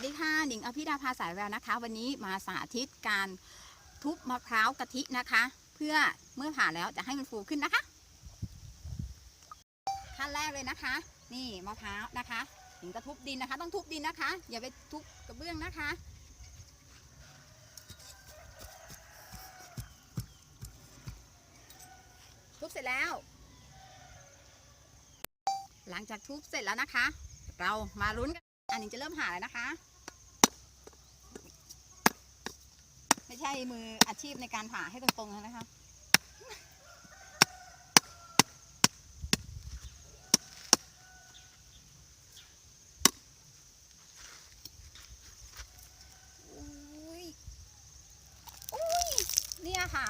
วัสดีค่ะหนิงอภิดาภาสายแววนะคะ วันนี้มาสาธิตการทุบมะพร้าวกะทินะคะ เพื่อเมื่อผ่าแล้วจะให้มันฟูขึ้นนะคะขั้นแรกเลยนะคะ นี่มะพร้าวนะคะหนิงก็ทุบดินนะคะ ต้องทุบดินนะคะ อย่าไปทุบกระเบื้องนะคะทุบเสร็จแล้ว หลังจากทุบเสร็จแล้วนะคะ เรามาลุ้นกัน อันนี้จะเริ่มหาแล้วนะคะ ไม่ใช่มืออาชีพในการผ่าให้ตรงๆนะคะอุ้ยอุ้ยเนี่ยค่ะ